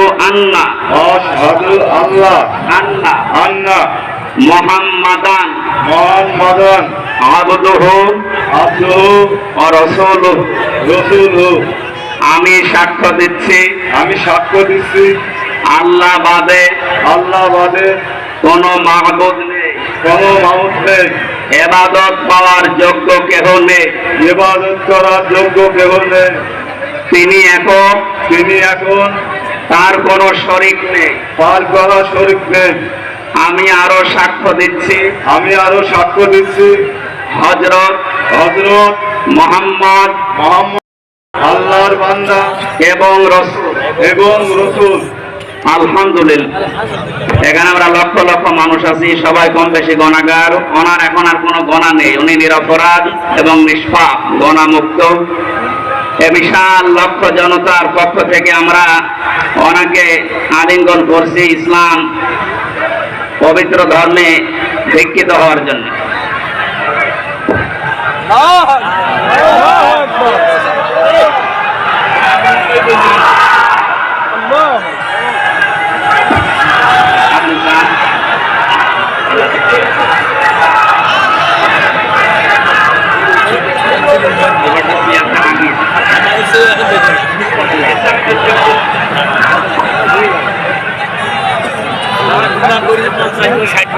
আশহাদু আন্না আশহাদু আল্লাহ আন্না আন্না মুহাম্মাদান মুহাম্মাদান আবদুহু আব্দুহু ও রাসূলুহু রাসূলুহু আমি সাক্ষ্য দিচ্ছি আমি সাক্ষ্য দিচ্ছি আল্লাহ বাদে আল্লাহ বাদে কোনো মাহবুদ নেই। কোন নেই। এবাদত পাওয়ার যোগ্য কেহ নেই। ইবাদত করার যোগ্য কেহ নেই। তিনি এখন তিনি এখন তার কোনো শরিক নেই। পার করা শরীফ নেই। আমি আরও সাক্ষ্য দিচ্ছি। আমি আরও সাক্ষ্য দিচ্ছি। হজরত হজরত মোহাম্মদ মোহাম্মদ আল্লাহর বান্দা এবং রসুল। এবং রসুল। আলহামদুলিল্লাহ। এখানে আমরা লক্ষ লক্ষ মানুষ আছি সবাই কম বেশি গণাগার ওনার এখন আর কোনো গণা নেই। উনি নিরপরাধ এবং নিষ্পাপ গণামুক্ত এ বিশাল লক্ষ জনতার পক্ষ থেকে আমরা অনেকে আলিঙ্গন করছি ইসলাম পবিত্র ধর্মে দীক্ষিত হওয়ার জন্য। ষাট